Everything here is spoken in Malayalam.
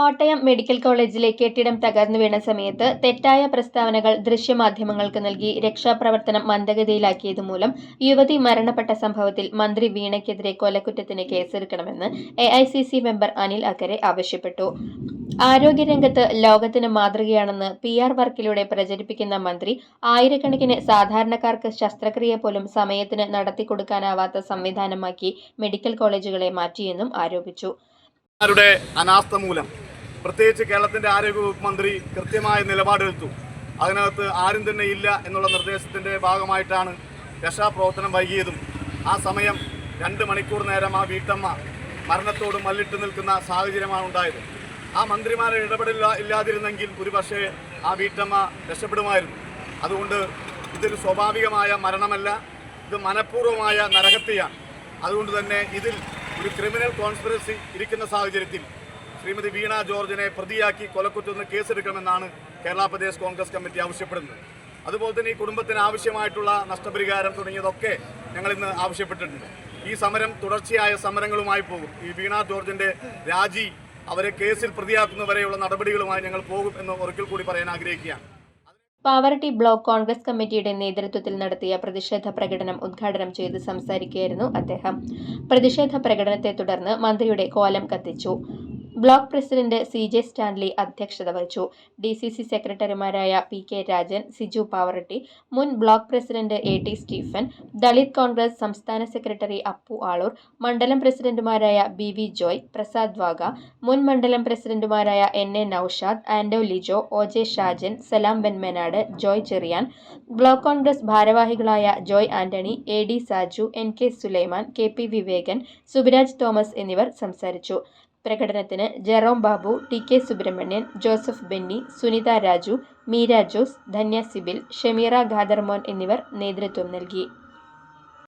കോട്ടയം മെഡിക്കൽ കോളേജിലെ കെട്ടിടം തകർന്നു വീണ സമയത്ത് തെറ്റായ പ്രസ്താവനകൾ ദൃശ്യമാധ്യമങ്ങൾക്ക് നൽകി രക്ഷാപ്രവർത്തനം മന്ദഗതിയിലാക്കിയതുമൂലം യുവതി മരണപ്പെട്ട സംഭവത്തിൽ മന്ത്രി വീണയ്ക്കെതിരെ കൊലക്കുറ്റത്തിന് കേസെടുക്കണമെന്ന് എ മെമ്പർ അനിൽ അക്കരെ ആവശ്യപ്പെട്ടു. ആരോഗ്യരംഗത്ത് ലോകത്തിന് മാതൃകയാണെന്ന് പി ആർ വർക്കിലൂടെ പ്രചരിപ്പിക്കുന്ന മന്ത്രി ആയിരക്കണക്കിന് സാധാരണക്കാർക്ക് ശസ്ത്രക്രിയ പോലും സമയത്തിന് നടത്തിക്കൊടുക്കാനാവാത്ത സംവിധാനമാക്കി മെഡിക്കൽ കോളേജുകളെ മാറ്റിയെന്നും ആരോപിച്ചു. അനാസ്ഥ മൂലം. പ്രത്യേകിച്ച് കേരളത്തിന്റെ ആരോഗ്യവകുപ്പ് മന്ത്രി കൃത്യമായ നിലപാടെടുത്തു. അതിനകത്ത് ആരും തന്നെ ഇല്ല എന്നുള്ള നിർദ്ദേശത്തിന്റെ ഭാഗമായിട്ടാണ് രക്ഷാപ്രവർത്തനം വൈകിയതും. ആ സമയം രണ്ട് മണിക്കൂർ നേരം ആ വീട്ടമ്മ മരണത്തോട് മല്ലിട്ട് നിൽക്കുന്ന സാഹചര്യമാണ് ഉണ്ടായത്. ആ മന്ത്രിമാരെ ഇടപെടില്ല ഇല്ലാതിരുന്നെങ്കിൽ ഒരു പക്ഷേ ആ വീട്ടമ്മ രക്ഷപ്പെടുമായിരുന്നു. അതുകൊണ്ട് ഇതൊരു സ്വാഭാവികമായ മരണമല്ല ഇത് മനഃപൂർവമായ നരഹത്യയാണ്. അതുകൊണ്ട് തന്നെ ഇതിൽ ഒരു ക്രിമിനൽ കോൺസ്പിറസി ഇരിക്കുന്ന സാഹചര്യത്തിൽ ശ്രീമതി വീണ ജോർജിനെ പ്രതിയാക്കി കൊലക്കുറ്റത്തിന് കേസെടുക്കണമെന്നാണ് കേരള പ്രദേശ് കോൺഗ്രസ് കമ്മിറ്റി ആവശ്യപ്പെടുന്നത്. അതുപോലെ തന്നെ ഈ കുടുംബത്തിന് ആവശ്യമായിട്ടുള്ള നഷ്ടപരിഹാരം തുടങ്ങിയതൊക്കെ ഞങ്ങൾ ഇന്ന് ആവശ്യപ്പെട്ടിട്ടുണ്ട്. ഈ സമരം തുടർച്ചയായ സമരങ്ങളുമായി പോകും. ഈ വീണ ജോർജിന്റെ രാജി അവരെ കേസിൽ പ്രതിയാക്കുന്നവരെയുള്ള നടപടികളുമായി ഞങ്ങൾ പോകും എന്ന് ഒരിക്കൽ കൂടി പറയാൻ ആഗ്രഹിക്കുകയാണ്. പാവറട്ടി ബ്ലോക്ക് കോൺഗ്രസ് കമ്മിറ്റിയുടെ നേതൃത്വത്തിൽ നടത്തിയ പ്രതിഷേധ പ്രകടനം ഉദ്ഘാടനം ചെയ്ത് സംസാരിക്കുകയായിരുന്നു അദ്ദേഹം. പ്രതിഷേധ പ്രകടനത്തെ തുടർന്ന് മന്ത്രിയുടെ കോലം കത്തിച്ചു. Block president C J Stanley അധ്യക്ഷത വഹിച്ചു. ഡി സി സി സെക്രട്ടറിമാരായ പി കെ രാജൻ സിജു പാവറട്ടി മുൻ block president A T Stephen Dalit Congress സംസ്ഥാന സെക്രട്ടറി അപ്പു ആളൂർ മണ്ഡലം പ്രസിഡന്റുമാരായ ബി വി ജോയ് പ്രസാദ് വാഗ മുൻ മണ്ഡലം പ്രസിഡന്റുമാരായ N A Naushad Ando Lijo O J Shajan Salam Venmanad Joy Cherian block Congress ഭാരവാഹികളായ Joy Antony A D Saju N K Sulaiman K P Vivekan Subiraj Thomas എന്നിവർ സംസാരിച്ചു. പ്രകടനത്തിന് Jerome Babu T K Subramanian Joseph Benny Sunitha Raju Meera Jose Dhanya Sibil Shameera Khadarmon എന്നിവർ നേതൃത്വം നൽകി.